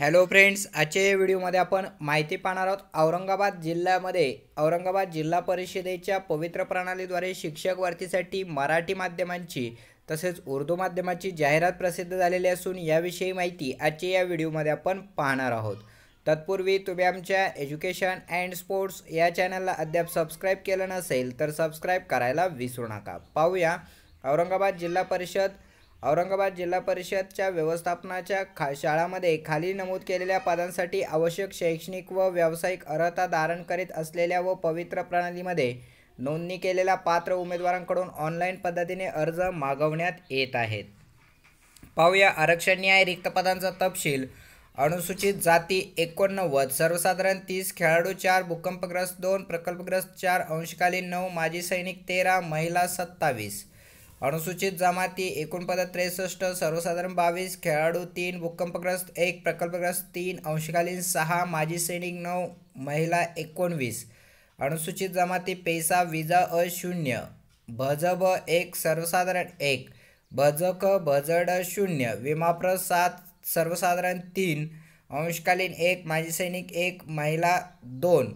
Hello friends आजच्या या व्हिडिओमध्ये आपण माहिती पाहणार आहोत औरंगाबाद जिल्ह्यामध्ये. औरंगाबाद जिल्हा परिषदेच्या पवित्र प्रणालीद्वारे शिक्षक भरतीसाठी मराठी माध्यमांची तसेच उर्दू माध्यमाची जाहिरात प्रसिद्ध झालेली असून याविषयी माहिती आजच्या या व्हिडिओमध्ये आपण पाहणार आहोत. तत्पूर्वी तुम्ही आमच्या एज्युकेशन अँड स्पोर्ट्स या चॅनलला अद्याप सबस्क्राईब केलं नसेल तर सबस्क्राईब करायला विसरू नका. पाहूया. औरंगाबाद जिल्हा परिषद औरंगाबाद जिल्हा परिषदच्या व्यवस्थापनाच्या खा शाळामध्ये खाली नमूद केलेल्या पदांसाठी आवश्यक शैक्षणिक व व्यावसायिक अर्हता धारण करीत असलेल्या व पवित्र प्रणालीमध्ये नोंदणी केलेल्या पात्र उमेदवारांकडून ऑनलाईन पद्धतीने अर्ज मागवण्यात येत आहेत. पाहूया आरक्षण न्याय रिक्त पदांचा तपशील. अनुसूचित जाती एकोणनव्वद सर्वसाधारण तीस खेळाडू चार भूकंपग्रस्त दोन प्रकल्पग्रस्त चार अंशकालीन नऊ माजी सैनिक तेरा महिला सत्तावीस. अनुसूचित जमाती एकूण त्रेसष्ट सर्वसाधारण बावीस खेळाडू तीन भूकंपग्रस्त एक प्रकल्पग्रस्त तीन अंशकालीन सहा माजी सैनिक नऊ महिला एकोणवीस. अनुसूचित जमाती पैसा विजा अ शून्य भजब एक सर्वसाधारण एक भजक भजड शून्य विमाप्र सात सर्वसाधारण तीन अंशकालीन एक माजी सैनिक एक महिला दोन.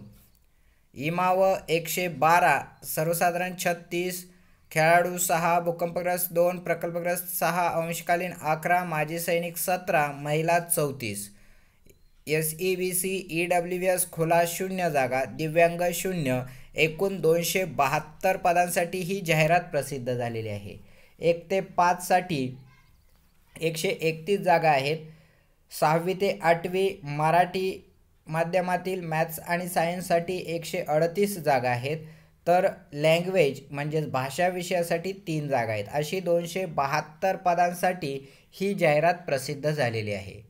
इमाव एकशे बारा सर्वसाधारण छत्तीस खेळाडू सहा भूकंपग्रस्त दोन प्रकल्पग्रस्त सहा अंशकालीन अकरा माजी सैनिक सतरा महिला चौतीस. S E B C E W S खुला शून्य जागा दिव्यांग शून्य एकूण दोनशे बहात्तर पदांसाठी ही जाहिरात प्रसिद्ध झालेली आहे. एक ते पाचसाठी एकशे एकतीस जागा आहेत. सहावी ते आठवी मराठी माध्यमातील मॅथ्स आणि सायन्ससाठी एकशे अडतीस जागा आहेत. तर लँग्वेज म्हणजेच भाषा विषयासाठी तीन जागा आहेत. अशी दोनशे बहात्तर पदांसाठी ही जाहिरात प्रसिद्ध झालेली आहे.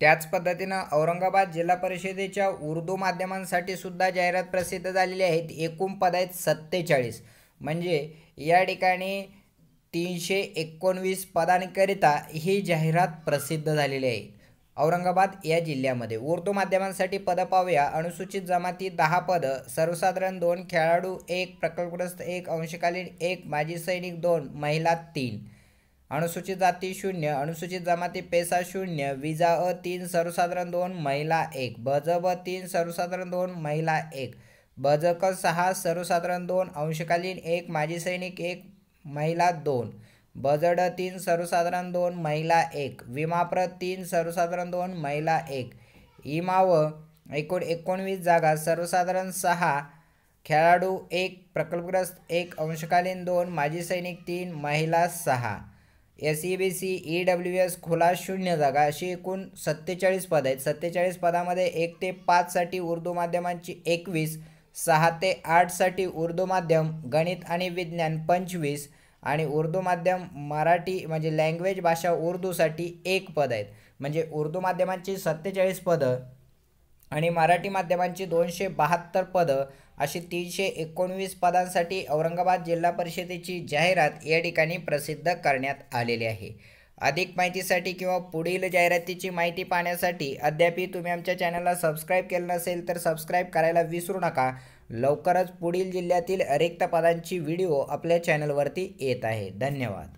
त्याच पद्धतीनं औरंगाबाद जिल्हा परिषदेच्या उर्दू माध्यमांसाठी सुद्धा जाहिरात प्रसिद्ध झालेली आहेत. एकूण पद आहेत सत्तेचाळीस. म्हणजे या ठिकाणी तीनशे एकोणवीस पदांकरिता ही जाहिरात प्रसिद्ध झालेली आहे. औरंगाबाद या जिल्ह्यामध्ये. उर्दू माध्यमांसाठी पदं पाहूया. अनुसूचित जमाती दहा पदं सर्वसाधारण दोन खेळाडू एक प्रकल्पग्रस्त एक अंशकालीन एक माजी सैनिक दोन महिला तीन. अनुसूचित जाती शून्य अनुसूचित जमाती पेसा शून्य विजा अ तीन सर्वसाधारण दोन महिला एक. बज ब तीन सर्वसाधारण दोन महिला एक. बजक सहा सर्वसाधारण दोन अंशकालीन एक माजी सैनिक एक महिला दोन. बजड तीन सर्वसाधारण दोन महिला एक. विमाप्रत तीन सर्वसाधारण दोन महिला एक. इमाव एकूण एकोणवीस जागा सर्वसाधारण सहा. खेळाडू एक प्रकल्पग्रस्त एक अंशकालीन दोन माजी सैनिक तीन महिला सहा. S E B C E W S खुला शून्य जागा अशी एकूण सत्तेचाळीस पद आहेत. सत्तेचाळीस पदामध्ये एक ते पाचसाठी उर्दू माध्यमांची एकवीस सहा ते आठसाठी उर्दू माध्यम गणित आणि विज्ञान पंचवीस आणि उर्दू माध्यम मराठी म्हणजे लँग्वेज भाषा उर्दूसाठी एक पद आहेत. म्हणजे उर्दू माध्यमांची सत्तेचाळीस पदं आणि मराठी माध्यमांची दोनशे बहात्तर पदं अशी तीनशे एकोणवीस पदांसाठी औरंगाबाद जिल्हा परिषदेची जाहिरात या ठिकाणी प्रसिद्ध करण्यात आलेली आहे. अधिक माहितीसाठी किंवा पुढील जाहिरातीची माहिती पाहण्यासाठी अद्यापही तुम्ही आमच्या चॅनलला सबस्क्राईब केलं नसेल तर सबस्क्राईब करायला विसरू नका. लवकरच पुढील जिल्ह्यातील रिक्त पदांची व्हिडिओ आपल्या चॅनलवरती येत आहे. धन्यवाद.